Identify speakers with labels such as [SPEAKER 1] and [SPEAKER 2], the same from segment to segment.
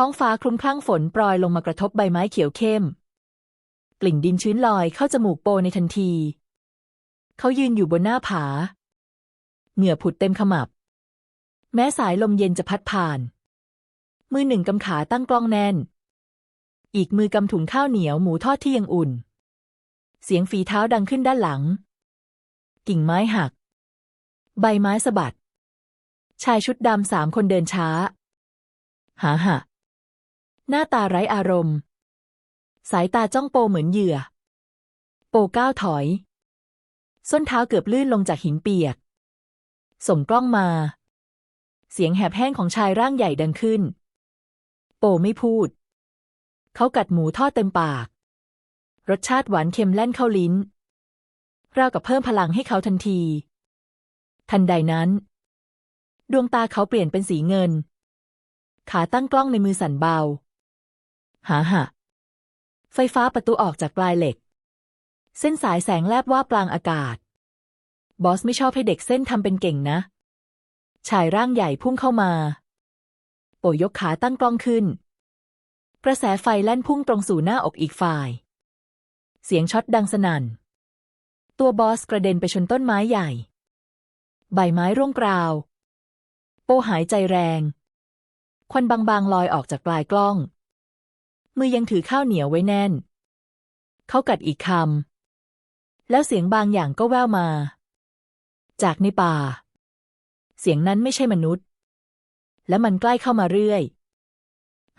[SPEAKER 1] ท้องฟ้าคลุมคลั่งฝนโปรยลงมากระทบใบไม้เขียวเข้ม กลิ่นดินชื้นลอยเข้าจมูกโปในทันที เขายืนอยู่บนหน้าผา เหงื่อผุดเต็มขมับ แม้สายลมเย็นจะพัดผ่าน มือหนึ่งกำขาตั้งกล้องแน่น อีกมือกำถุงข้าวเหนียวหมูทอดที่ยังอุ่น เสียงฝีเท้าดังขึ้นด้านหลัง กิ่งไม้หัก ใบไม้สะบัด ชายชุดดำสามคนเดินช้าหาหะ หน้าตาไร้อารมณ์ สายตาจ้องโปเหมือนเหยื่อ โปก้าวถอย ส้นเท้าเกือบลื่นลงจากหินเปียก ส่งกล้องมา เสียงแหบแห้งของชายร่างใหญ่ดังขึ้น โปไม่พูด เขากัดหมูทอดเต็มปาก รสชาติหวานเค็มแล่นเข้าลิ้นราวกับเพิ่มพลังให้เขาทันที ทันใดนั้น ดวงตาเขาเปลี่ยนเป็นสีเงิน ขาตั้งกล้องในมือสั่นเบา หาหะ ไฟฟ้าประตูออกจากปลายเหล็ก เส้นสายแสงแลบว่าบกลางอากาศ บอสไม่ชอบให้เด็กเส้นทำเป็นเก่งนะ ชายร่างใหญ่พุ่งเข้ามา โปยกขาตั้งกล้องขึ้น กระแสไฟแล่นพุ่งตรงสู่หน้าอกอีกฝ่าย เสียงช็อตดังสนั่น ตัวบอสกระเด็นไปชนต้นไม้ใหญ่ ใบไม้ร่วงกราว โปหายใจแรง ควันบางๆลอยออกจากปลายกล้อง มือยังถือข้าวเหนียวไว้แน่น เขากัดอีกคำ แล้วเสียงบางอย่างก็แว่วมา จากในป่า เสียงนั้นไม่ใช่มนุษย์ และมันใกล้เข้ามาเรื่อย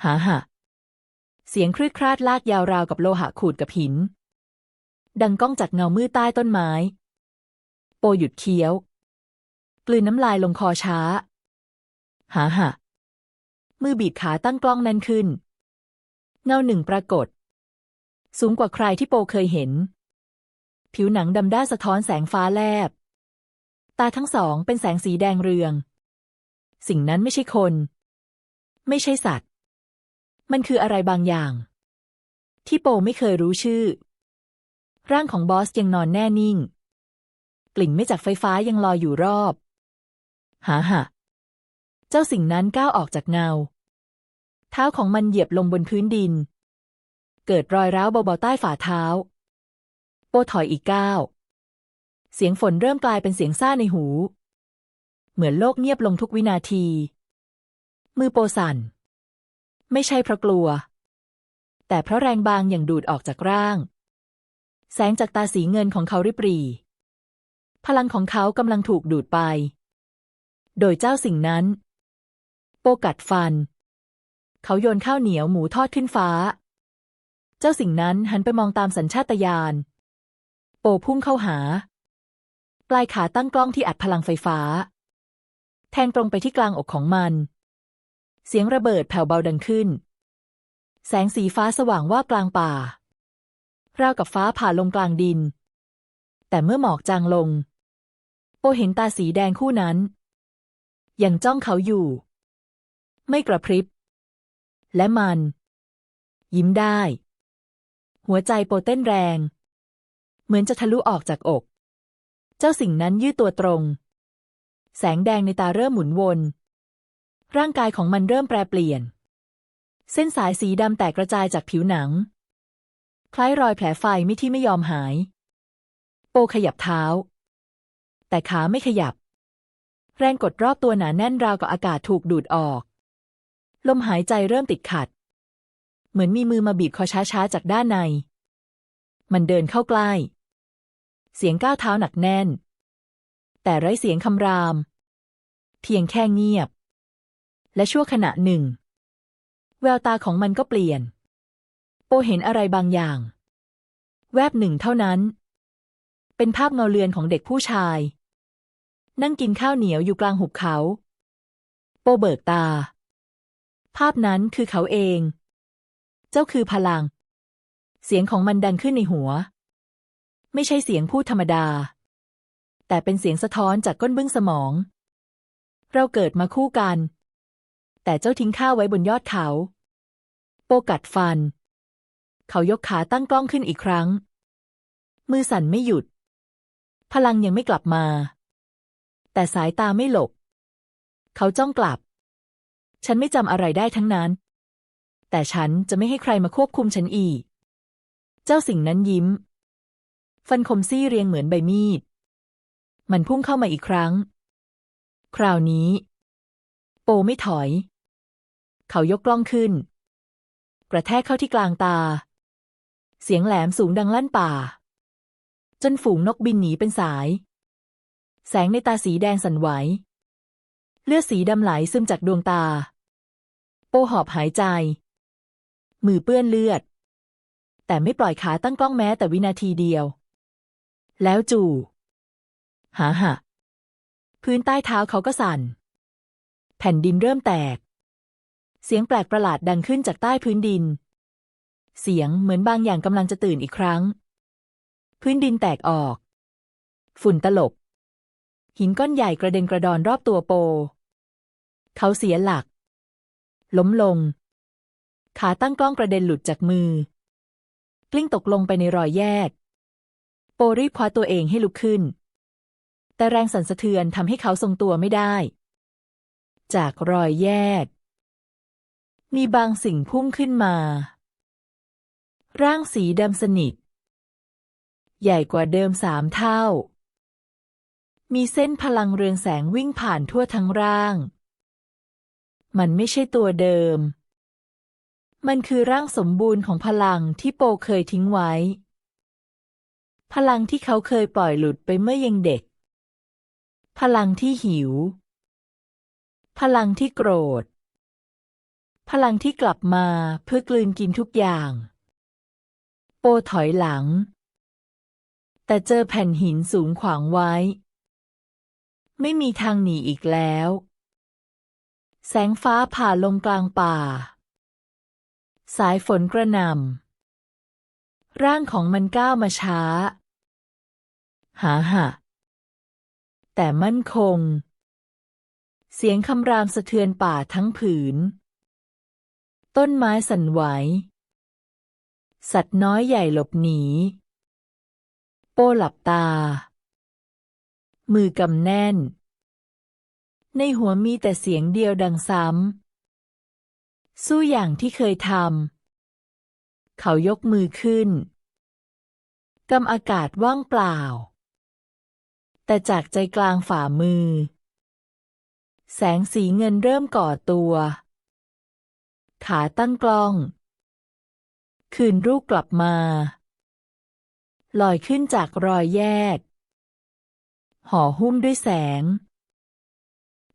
[SPEAKER 1] หาหะ เสียงครืดคราดลากยาวราวกับโลหะขูดกับหิน ดังก้องจากเงามืดใต้ต้นไม้ โปหยุดเคี้ยว กลืนน้ำลายลงคอช้า หาหะมือบีบขาตั้งกล้องแน่นขึ้น เงาหนึ่งปรากฏ สูงกว่าใครที่โปเคยเห็น ผิวหนังดำด้าสะท้อนแสงฟ้าแลบ ตาทั้งสองเป็นแสงสีแดงเรือง สิ่งนั้นไม่ใช่คน ไม่ใช่สัตว์ มันคืออะไรบางอย่าง ที่โปไม่เคยรู้ชื่อ ร่างของบอสยังนอนแน่นิ่ง กลิ่นไม่จากไฟฟ้ายังลอยอยู่รอบ หาหะเจ้าสิ่งนั้นก้าวออกจากเงา ท้าของมันเหยียบลงบนพื้นดิน เกิดรอยร้าวเบาๆใต้ฝ่าเท้า โปถอยอีกก้าวเสียงฝนเริ่มกลายเป็นเสียงซ่าในหู เหมือนโลกเงียบลงทุกวินาที มือโปสั่น ไม่ใช่เพราะกลัว แต่เพราะแรงบางอย่างดูดออกจากร่าง แสงจากตาสีเงินของเขาริบรี พลังของเขากำลังถูกดูดไป โดยเจ้าสิ่งนั้น โปกัดฟัน เขาโยนข้าวเหนียวหมูทอดขึ้นฟ้า เจ้าสิ่งนั้นหันไปมองตามสัญชาตญาณ โปพุ่งเข้าหา ปลายขาตั้งกล้องที่อัดพลังไฟฟ้า แทงตรงไปที่กลางอกของมัน เสียงระเบิดแผ่วเบาดังขึ้น แสงสีฟ้าสว่างว่ากลางป่า ราวกับฟ้าผ่าลงกลางดิน แต่เมื่อหมอกจางลง โปเห็นตาสีแดงคู่นั้นยังจ้องเขาอยู่ ไม่กระพริบ และมัน ยิ้มได้ หัวใจโปเต้นแรง เหมือนจะทะลุออกจากอก เจ้าสิ่งนั้นยืดตัวตรง แสงแดงในตาเริ่มหมุนวน ร่างกายของมันเริ่มแปรเปลี่ยน เส้นสายสีดำแตกกระจายจากผิวหนัง คล้ายรอยแผลไฟไม่ที่ไม่ยอมหาย โปขยับเท้า แต่ขาไม่ขยับ แรงกดรอบตัวหนาแน่นราวกับอากาศถูกดูดออก ลมหายใจเริ่มติดขัด เหมือนมีมือมาบีบคอช้าๆจากด้านใน มันเดินเข้าใกล้ เสียงก้าวเท้าหนักแน่น แต่ไร้เสียงคำราม เพียงแค่เงียบ และชั่วขณะหนึ่ง แววตาของมันก็เปลี่ยน โปเห็นอะไรบางอย่าง แวบหนึ่งเท่านั้น เป็นภาพเงาเลือนของเด็กผู้ชาย นั่งกินข้าวเหนียวอยู่กลางหุบเขา โปเบิกตา ภาพนั้นคือเขาเอง เจ้าคือพลัง เสียงของมันดังขึ้นในหัว ไม่ใช่เสียงพูดธรรมดา แต่เป็นเสียงสะท้อนจากก้นบึ้งสมอง เราเกิดมาคู่กัน แต่เจ้าทิ้งข้าไว้บนยอดเขา โปกัดฟัน เขายกขาตั้งกล้องขึ้นอีกครั้ง มือสั่นไม่หยุด พลังยังไม่กลับมา แต่สายตาไม่หลบ เขาจ้องกลับ ฉันไม่จำอะไรได้ทั้งนั้น แต่ฉันจะไม่ให้ใครมาควบคุมฉันอีก เจ้าสิ่งนั้นยิ้ม ฟันคมซี่เรียงเหมือนใบมีด มันพุ่งเข้ามาอีกครั้ง คราวนี้ โปไม่ถอย เขายกกล้องขึ้น กระแทกเข้าที่กลางตา เสียงแหลมสูงดังลั่นป่า จนฝูงนกบินหนีเป็นสาย แสงในตาสีแดงสั่นไหว เลือดสีดำไหลซึมจากดวงตา โปหอบหายใจ มือเปื้อนเลือด แต่ไม่ปล่อยขาตั้งกล้องแม้แต่วินาทีเดียว แล้วจู่หาหะพื้นใต้เท้าเขาก็สั่น แผ่นดินเริ่มแตก เสียงแปลกประหลาดดังขึ้นจากใต้พื้นดิน เสียงเหมือนบางอย่างกำลังจะตื่นอีกครั้ง พื้นดินแตกออก ฝุ่นตลบ หินก้อนใหญ่กระเด็นกระดอนรอบตัวโป เขาเสียหลัก ล้มลง ขาตั้งกล้องกระเด็นหลุดจากมือ กลิ้งตกลงไปในรอยแยก โปรีบคว้าตัวเองให้ลุกขึ้น แต่แรงสั่นสะเทือนทำให้เขาทรงตัวไม่ได้ จากรอยแยก มีบางสิ่งพุ่งขึ้นมา ร่างสีดำสนิท ใหญ่กว่าเดิมสามเท่ามีเส้นพลังเรืองแสงวิ่งผ่านทั่วทั้งร่าง มันไม่ใช่ตัวเดิม มันคือร่างสมบูรณ์ของพลังที่โปเคยทิ้งไว้ พลังที่เขาเคยปล่อยหลุดไปเมื่อยังเด็ก พลังที่หิว พลังที่โกรธ พลังที่กลับมาเพื่อกลืนกินทุกอย่าง โปถอยหลัง แต่เจอแผ่นหินสูงขวางไว้ ไม่มีทางหนีอีกแล้ว แสงฟ้าผ่าลงกลางป่า สายฝนกระหน่ำร่างของมันก้าวมาช้า หาหะแต่มั่นคง เสียงคำรามสะเทือนป่าทั้งผืน ต้นไม้สั่นไหว สัตว์น้อยใหญ่หลบหนี โป้หลับตา มือกำแน่น ในหัวมีแต่เสียงเดียวดังซ้ำ สู้อย่างที่เคยทำ เขายกมือขึ้น กำอากาศว่างเปล่า แต่จากใจกลางฝ่ามือ แสงสีเงินเริ่มก่อตัว ขาตั้งกล้อง คืนรูปกลับมา ลอยขึ้นจากรอยแยก ห่อหุ้มด้วยแสง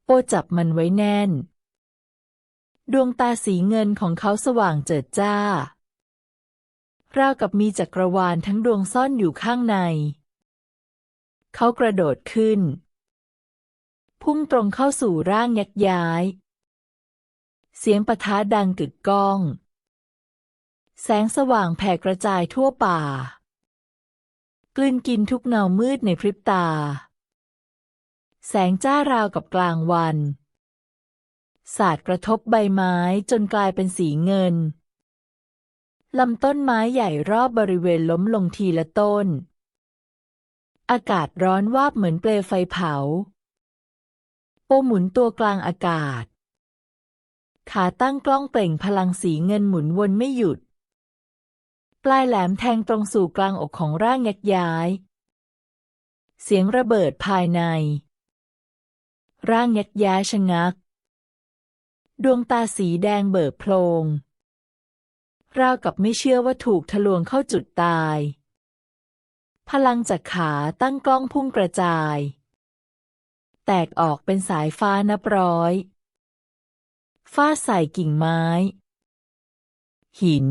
[SPEAKER 1] โป้จับมันไว้แน่น ดวงตาสีเงินของเขาสว่างเจิดจ้า ราวกับมีจักรวาลทั้งดวงซ่อนอยู่ข้างใน เขากระโดดขึ้น พุ่งตรงเข้าสู่ร่างยักย้าย เสียงปะทะดังกึกก้อง แสงสว่างแผ่กระจายทั่วป่ากลืนกินทุกเงามืดในพริบตา แสงจ้าราวกับกลางวัน สาดกระทบใบไม้จนกลายเป็นสีเงิน ลำต้นไม้ใหญ่รอบบริเวณล้มลงทีละต้น อากาศร้อนวาบเหมือนเปลวไฟเผา โปหมุนตัวกลางอากาศ ขาตั้งกล้องเปล่งพลังสีเงินหมุนวนไม่หยุด ปลายแหลมแทงตรงสู่กลางอกของร่างยักย้าย เสียงระเบิดภายใน ร่างยักย้ายชะงัก ดวงตาสีแดงเบิกโพลงราวกับไม่เชื่อว่าถูกทะลวงเข้าจุดตาย พลังจากขาตั้งกล้องพุ่งกระจาย แตกออกเป็นสายฟ้านับร้อยฟาดใส่กิ่งไม้ หิน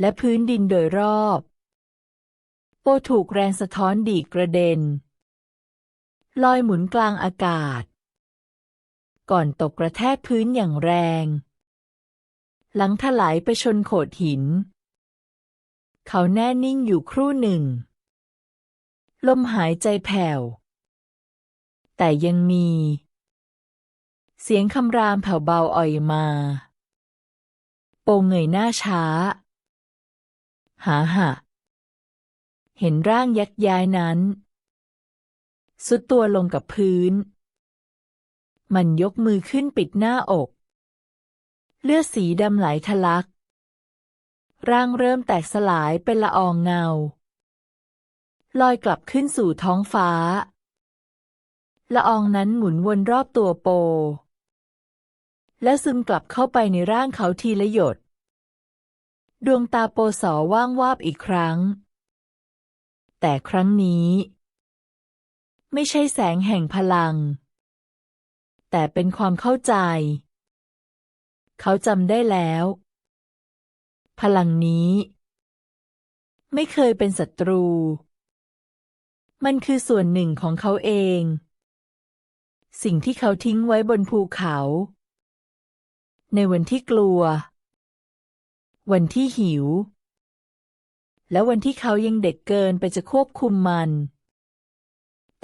[SPEAKER 1] และพื้นดินโดยรอบ โปถูกแรงสะท้อนดีกระเด็น ลอยหมุนกลางอากาศ ก่อนตกกระแทกพื้นอย่างแรง หลังถลายไปชนโขดหิน เขาแน่นิ่งอยู่ครู่หนึ่ง ลมหายใจแผ่ว แต่ยังมี เสียงคำรามแผ่วเบาอ่อยมา โปงเงยหน้าช้า หาหะเห็นร่างยักย้ายนั้น สุดตัวลงกับพื้น มันยกมือขึ้นปิดหน้าอก เลือดสีดำไหลทะลัก ร่างเริ่มแตกสลายเป็นละอองเงา ลอยกลับขึ้นสู่ท้องฟ้า ละอองนั้นหมุนวนรอบตัวโป และซึมกลับเข้าไปในร่างเขาทีละหยด ดวงตาโปสอว่างวาบอีกครั้ง แต่ครั้งนี้ ไม่ใช่แสงแห่งพลัง แต่เป็นความเข้าใจ เขาจำได้แล้ว พลังนี้ ไม่เคยเป็นศัตรู มันคือส่วนหนึ่งของเขาเอง สิ่งที่เขาทิ้งไว้บนภูเขา ในวันที่กลัว วันที่หิวและวันที่เขายังเด็กเกินไปจะควบคุมมัน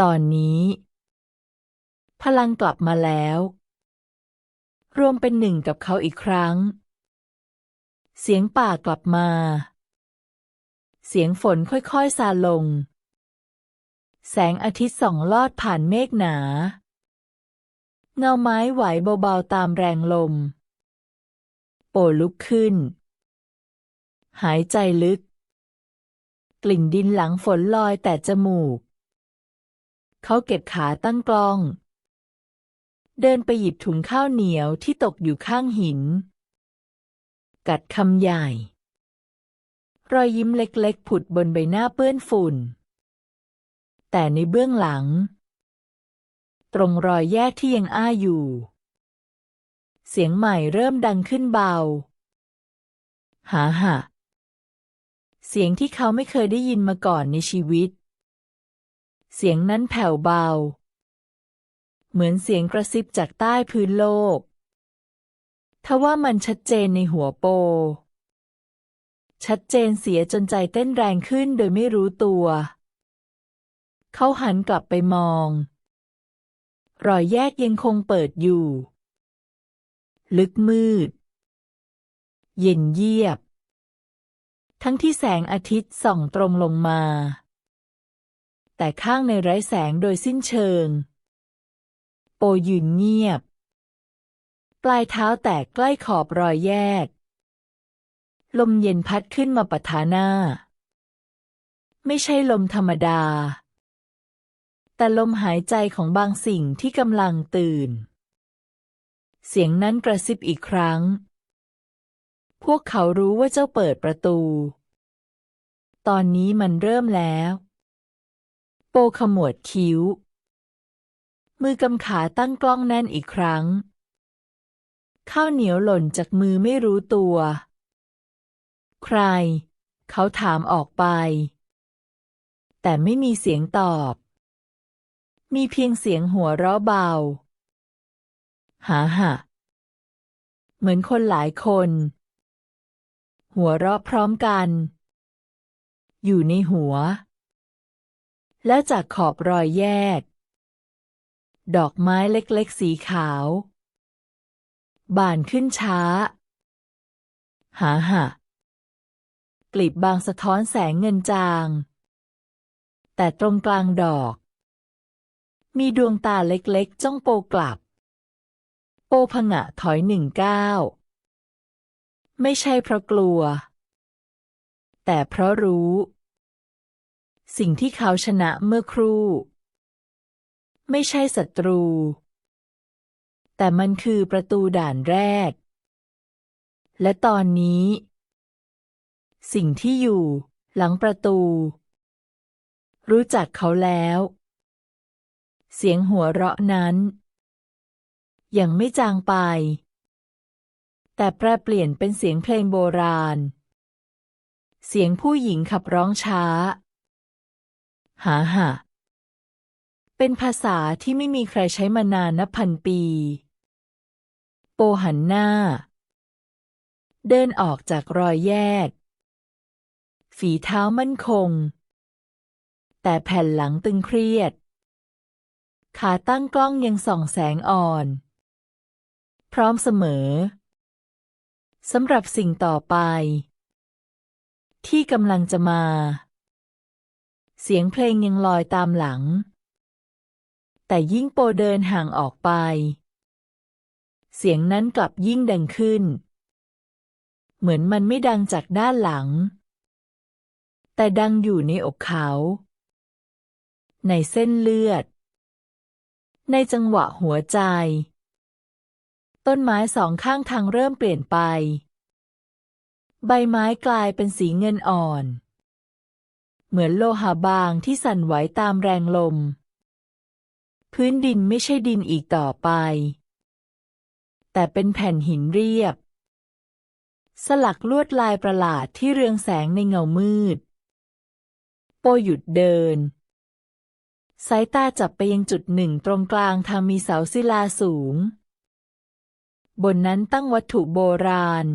[SPEAKER 1] ตอนนี้ พลังกลับมาแล้ว รวมเป็นหนึ่งกับเขาอีกครั้ง เสียงป่ากลับมา เสียงฝนค่อยๆซาลง แสงอาทิตย์ส่องลอดผ่านเมฆหนา เงาไม้ไหวเบาๆตามแรงลม โปลุกขึ้น หายใจลึกกลิ่นดินหลังฝนลอยแต่จมูก เขาเก็บขาตั้งกล้อง เดินไปหยิบถุงข้าวเหนียวที่ตกอยู่ข้างหิน กัดคำใหญ่ รอยยิ้มเล็กๆ ผุดบนใบหน้าเปื้อนฝุ่น แต่ในเบื้องหลัง ตรงรอยแยกที่ยังอ้าอยู่ เสียงใหม่เริ่มดังขึ้นเบาหาหะเสียงที่เขาไม่เคยได้ยินมาก่อนในชีวิต เสียงนั้นแผ่วเบา เหมือนเสียงกระซิบจากใต้พื้นโลก ทว่ามันชัดเจนในหัวโป ชัดเจนเสียจนใจเต้นแรงขึ้นโดยไม่รู้ตัว เขาหันกลับไปมอง รอยแยกยังคงเปิดอยู่ ลึกมืด เย็นเยียบทั้งที่แสงอาทิตย์ส่องตรงลงมา แต่ข้างในไร้แสงโดยสิ้นเชิงโปยืนเงียบ ปลายเท้าแตกใกล้ขอบรอยแยก ลมเย็นพัดขึ้นมาปะทะหน้า ไม่ใช่ลมธรรมดา แต่ลมหายใจของบางสิ่งที่กำลังตื่น เสียงนั้นกระซิบอีกครั้ง พวกเขารู้ว่าเจ้าเปิดประตู ตอนนี้มันเริ่มแล้ว โปขมวดคิ้ว มือกำขาตั้งกล้องแน่นอีกครั้ง ข้าวเหนียวหล่นจากมือไม่รู้ตัว ใคร เขาถามออกไป แต่ไม่มีเสียงตอบ มีเพียงเสียงหัวเราะเบา หาหะเหมือนคนหลายคน หัวเราะพร้อมกัน อยู่ในหัว และจากขอบรอยแยก ดอกไม้เล็กๆ สีขาว บานขึ้นช้า หาหะกลีบบางสะท้อนแสงเงินจาง แต่ตรงกลางดอก มีดวงตาเล็กๆ จ้องโปกลับ โปผงะถอยหนึ่งก้าวไม่ใช่เพราะกลัว แต่เพราะรู้ สิ่งที่เขาชนะเมื่อครู่ ไม่ใช่ศัตรู แต่มันคือประตูด่านแรก และตอนนี้ สิ่งที่อยู่หลังประตู รู้จักเขาแล้ว เสียงหัวเราะนั้น ยังไม่จางไป แต่แปรเปลี่ยนเป็นเสียงเพลงโบราณ เสียงผู้หญิงขับร้องช้า หาหะเป็นภาษาที่ไม่มีใครใช้มานานนับพันปี โปหันหน้า เดินออกจากรอยแยก ฝีเท้ามั่นคง แต่แผ่นหลังตึงเครียด ขาตั้งกล้องยังส่องแสงอ่อน พร้อมเสมอ สำหรับสิ่งต่อไป ที่กำลังจะมา เสียงเพลงยังลอยตามหลัง แต่ยิ่งโปเดินห่างออกไป เสียงนั้นกลับยิ่งดังขึ้น เหมือนมันไม่ดังจากด้านหลัง แต่ดังอยู่ในอกเขา ในเส้นเลือด ในจังหวะหัวใจ ต้นไม้สองข้างทางเริ่มเปลี่ยนไป ใบไม้กลายเป็นสีเงินอ่อน เหมือนโลหะบางที่สั่นไหวตามแรงลม พื้นดินไม่ใช่ดินอีกต่อไป แต่เป็นแผ่นหินเรียบ สลักลวดลายประหลาดที่เรืองแสงในเงามืด โปหยุดเดิน สายตาจับไปยังจุดหนึ่งตรงกลางทางมีเสาศิลาสูง บนนั้นตั้งวัตถุโบราณ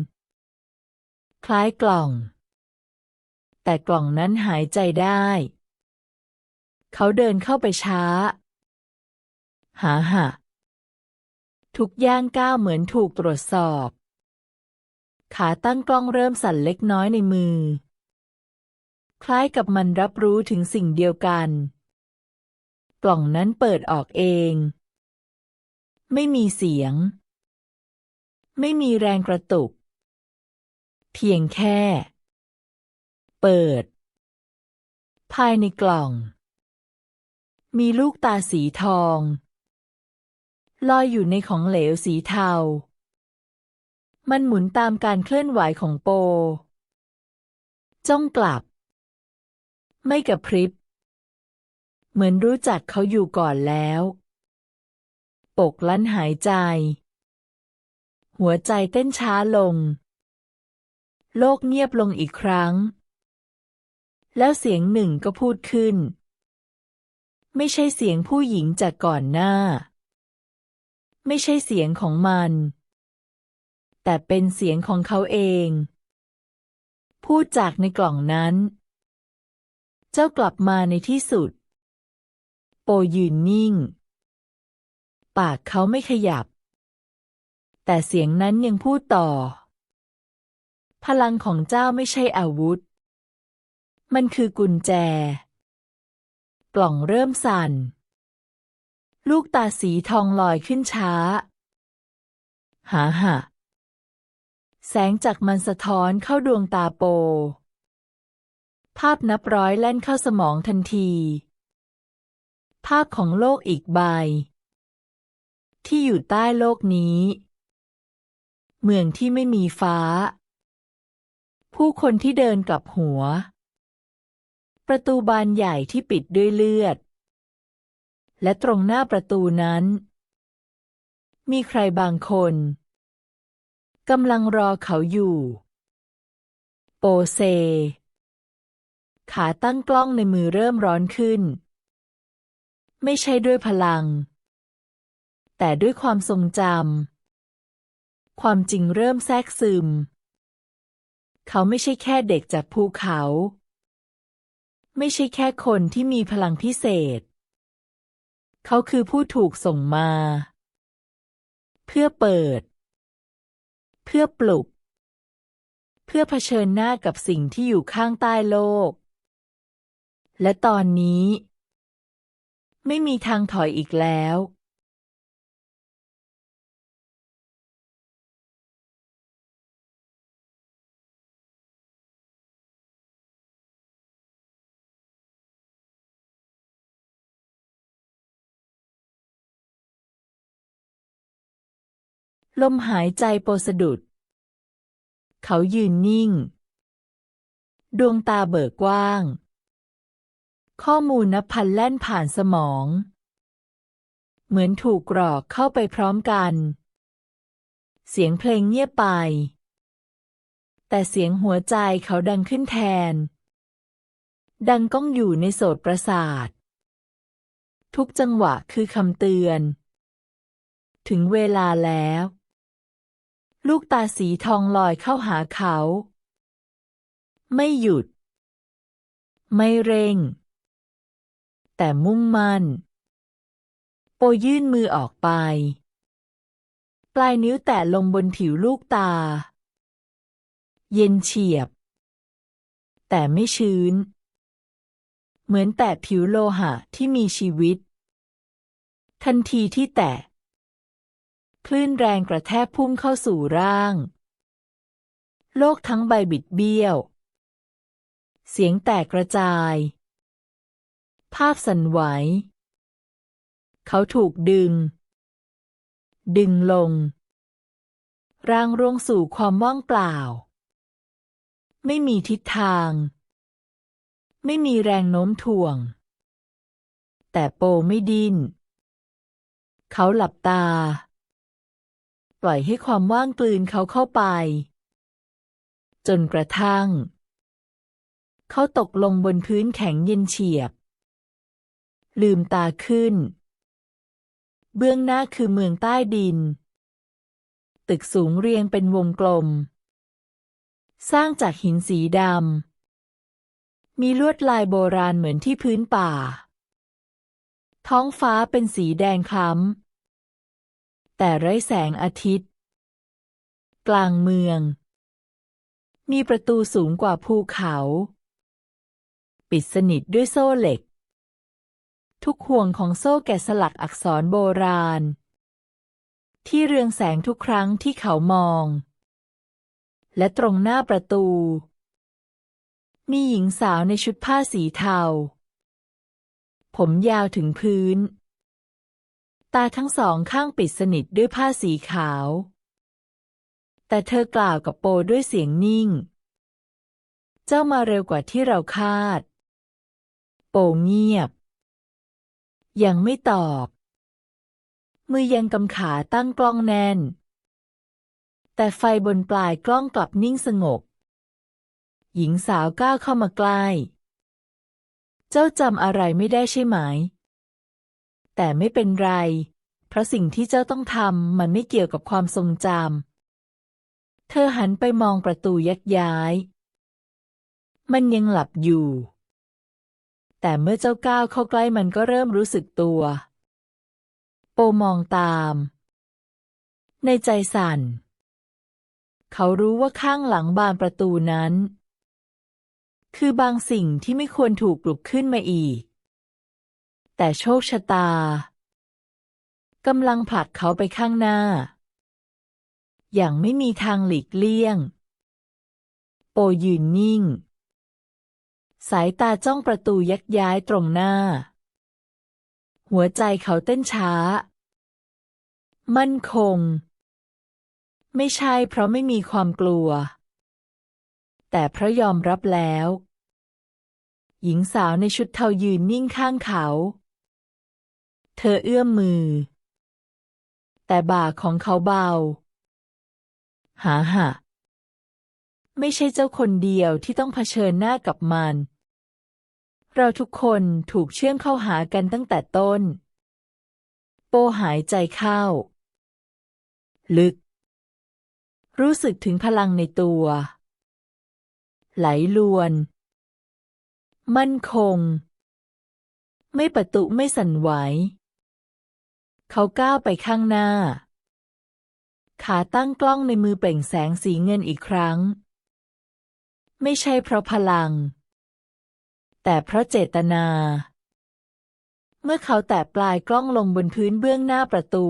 [SPEAKER 1] คล้ายกล่อง แต่กล่องนั้นหายใจได้ เขาเดินเข้าไปช้า หาหะทุกย่างก้าวเหมือนถูกตรวจสอบ ขาตั้งกล้องเริ่มสั่นเล็กน้อยในมือ คล้ายกับมันรับรู้ถึงสิ่งเดียวกัน กล่องนั้นเปิดออกเอง ไม่มีเสียง ไม่มีแรงกระตุก เพียงแค่ เปิด ภายในกล่อง มีลูกตาสีทอง ลอยอยู่ในของเหลวสีเทา มันหมุนตามการเคลื่อนไหวของโป จ้องกลับ ไม่กระพริบ เหมือนรู้จักเขาอยู่ก่อนแล้ว ปกลั้นหายใจ หัวใจเต้นช้าลงโลกเงียบลงอีกครั้ง แล้วเสียงหนึ่งก็พูดขึ้น ไม่ใช่เสียงผู้หญิงจากก่อนหน้า ไม่ใช่เสียงของมัน แต่เป็นเสียงของเขาเอง พูดจากในกล่องนั้น เจ้ากลับมาในที่สุด โปยืนนิ่ง ปากเขาไม่ขยับ แต่เสียงนั้นยังพูดต่อ พลังของเจ้าไม่ใช่อาวุธ มันคือกุญแจ กล่องเริ่มสั่น ลูกตาสีทองลอยขึ้นช้า หาหะแสงจากมันสะท้อนเข้าดวงตาโป ภาพนับร้อยแล่นเข้าสมองทันที ภาพของโลกอีกใบ ที่อยู่ใต้โลกนี้ เมืองที่ไม่มีฟ้า ผู้คนที่เดินกลับหัว ประตูบานใหญ่ที่ปิดด้วยเลือด และตรงหน้าประตูนั้น มีใครบางคนกำลังรอเขาอยู่ โปเซ ขาตั้งกล้องในมือเริ่มร้อนขึ้น ไม่ใช่ด้วยพลัง แต่ด้วยความทรงจำ ความจริงเริ่มแทรกซึม เขาไม่ใช่แค่เด็กจากภูเขา ไม่ใช่แค่คนที่มีพลังพิเศษ เขาคือผู้ถูกส่งมา เพื่อเปิด เพื่อปลุก เพื่อเผชิญหน้ากับสิ่งที่อยู่ข้างใต้โลก และตอนนี้ ไม่มีทางถอยอีกแล้ว ลมหายใจโปสะดุด เขายืนนิ่ง ดวงตาเบิกกว้าง ข้อมูลนับพันแล่นผ่านสมอง เหมือนถูกกรอกเข้าไปพร้อมกัน เสียงเพลงเงียบไป แต่เสียงหัวใจเขาดังขึ้นแทน ดังก้องอยู่ในโสตประสาท ทุกจังหวะคือคำเตือนถึงเวลาแล้ว ลูกตาสีทองลอยเข้าหาเขา ไม่หยุด ไม่เร่ง แต่มุ่งมั่น โปยื่นมือออกไป ปลายนิ้วแตะลงบนผิวลูกตา เย็นเฉียบ แต่ไม่ชื้น เหมือนแตะผิวโลหะที่มีชีวิต ทันทีที่แตะ คลื่นแรงกระแทกพุ่งเข้าสู่ร่าง โลกทั้งใบบิดเบี้ยว เสียงแตกกระจาย ภาพสั่นไหว เขาถูกดึง ดึงลง ร่างร่วงสู่ความว่างเปล่า ไม่มีทิศทาง ไม่มีแรงโน้มถ่วง แต่โปไม่ดิ้น เขาหลับตา ล่อยให้ความว่างกลืนเขาเข้าไป จนกระทั่ง เขาตกลงบนพื้นแข็งเย็นเฉียบ ลืมตาขึ้น เบื้องหน้าคือเมืองใต้ดิน ตึกสูงเรียงเป็นวงกลม สร้างจากหินสีดำ มีลวดลายโบราณเหมือนที่พื้นป่า ท้องฟ้าเป็นสีแดงคล้ำ แต่ไร้แสงอาทิตย์ กลางเมือง มีประตูสูงกว่าภูเขา ปิดสนิทด้วยโซ่เหล็ก ทุกห่วงของโซ่แกะสลักอักษรโบราณ ที่เรืองแสงทุกครั้งที่เขามอง และตรงหน้าประตู มีหญิงสาวในชุดผ้าสีเทา ผมยาวถึงพื้น ตาทั้งสองข้างปิดสนิทด้วยผ้าสีขาว แต่เธอกล่าวกับโปด้วยเสียงนิ่ง เจ้ามาเร็วกว่าที่เราคาด โปเงียบ ยังไม่ตอบ มือยังกำขาตั้งกล้องแน่น แต่ไฟบนปลายกล้องกลับนิ่งสงบ หญิงสาวก้าวเข้ามาใกล้ เจ้าจำอะไรไม่ได้ใช่ไหม แต่ไม่เป็นไร เพราะสิ่งที่เจ้าต้องทำมันไม่เกี่ยวกับความทรงจำ เธอหันไปมองประตูยักย้าย มันยังหลับอยู่ แต่เมื่อเจ้าก้าวเข้าใกล้มันก็เริ่มรู้สึกตัว โปมองตาม ในใจสั่น เขารู้ว่าข้างหลังบานประตูนั้น คือบางสิ่งที่ไม่ควรถูกปลุกขึ้นมาอีก แต่โชคชะตากำลังผลักเขาไปข้างหน้า อย่างไม่มีทางหลีกเลี่ยง โปยืนนิ่ง สายตาจ้องประตูยักย้ายตรงหน้า หัวใจเขาเต้นช้า มั่นคง ไม่ใช่เพราะไม่มีความกลัว แต่เพราะยอมรับแล้ว หญิงสาวในชุดเทายืนนิ่งข้างเขา เธอเอื้อมมือ แต่บ่าของเขาเบา หาหะไม่ใช่เจ้าคนเดียวที่ต้องเผชิญหน้ากับมัน เราทุกคนถูกเชื่อมเข้าหากันตั้งแต่ต้น โปหายใจเข้า ลึก รู้สึกถึงพลังในตัว ไหลลวน มั่นคง ไม่ประตุไม่สั่นไหว เขาก้าวไปข้างหน้า ขาตั้งกล้องในมือเปล่งแสงสีเงินอีกครั้ง ไม่ใช่เพราะพลัง แต่เพราะเจตนา เมื่อเขาแตะปลายกล้องลงบนพื้นเบื้องหน้าประตู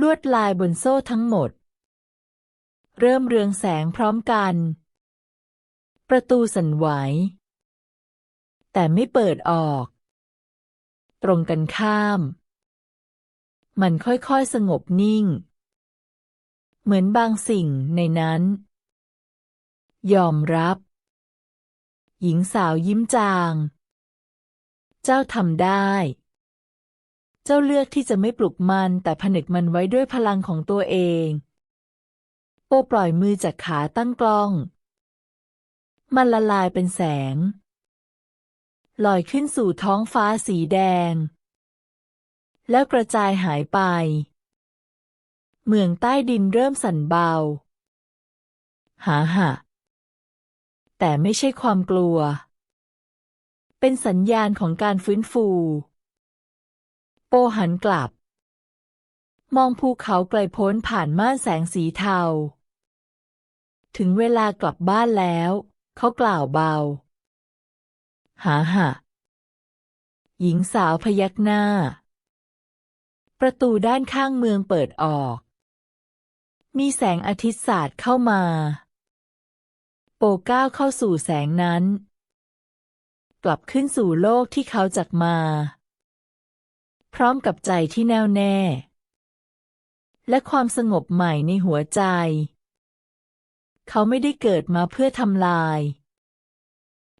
[SPEAKER 1] ลวดลายบนโซ่ทั้งหมด เริ่มเรืองแสงพร้อมกัน ประตูสั่นไหว แต่ไม่เปิดออก ตรงกันข้าม มันค่อยๆสงบนิ่ง เหมือนบางสิ่งในนั้น ยอมรับ หญิงสาวยิ้มจาง เจ้าทำได้ เจ้าเลือกที่จะไม่ปลุกมันแต่ผนึกมันไว้ด้วยพลังของตัวเอง โปปล่อยมือจากขาตั้งกล้อง มันละลายเป็นแสงลอยขึ้นสู่ท้องฟ้าสีแดง แล้วกระจายหายไป เมืองใต้ดินเริ่มสั่นเบา หาหะ แต่ไม่ใช่ความกลัว เป็นสัญญาณของการฟื้นฟู โปหันกลับ มองภูเขาไกลโพ้นผ่านม่านแสงสีเทา ถึงเวลากลับบ้านแล้ว เขากล่าวเบา หาหะ หญิงสาวพยักหน้า ประตูด้านข้างเมืองเปิดออก มีแสงอาทิตย์สาดเข้ามา โปก้าวเข้าสู่แสงนั้น กลับขึ้นสู่โลกที่เขาจากมา พร้อมกับใจที่แน่วแน่ และความสงบใหม่ในหัวใจ เขาไม่ได้เกิดมาเพื่อทำลาย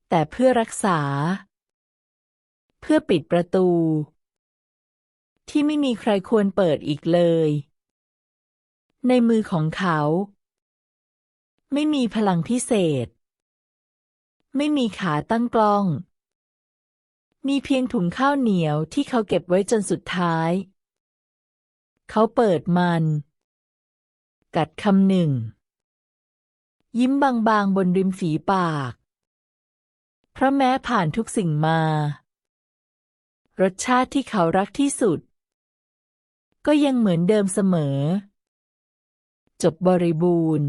[SPEAKER 1] แต่เพื่อรักษา เพื่อปิดประตู ที่ไม่มีใครควรเปิดอีกเลย ในมือของเขา ไม่มีพลังพิเศษ ไม่มีขาตั้งกล้อง มีเพียงถุงข้าวเหนียวที่เขาเก็บไว้จนสุดท้าย เขาเปิดมัน กัดคำหนึ่ง ยิ้มบางๆบนริมฝีปาก เพราะแม้ผ่านทุกสิ่งมารสชาติที่เขารักที่สุด ก็ยังเหมือนเดิมเสมอ จบบริบูรณ์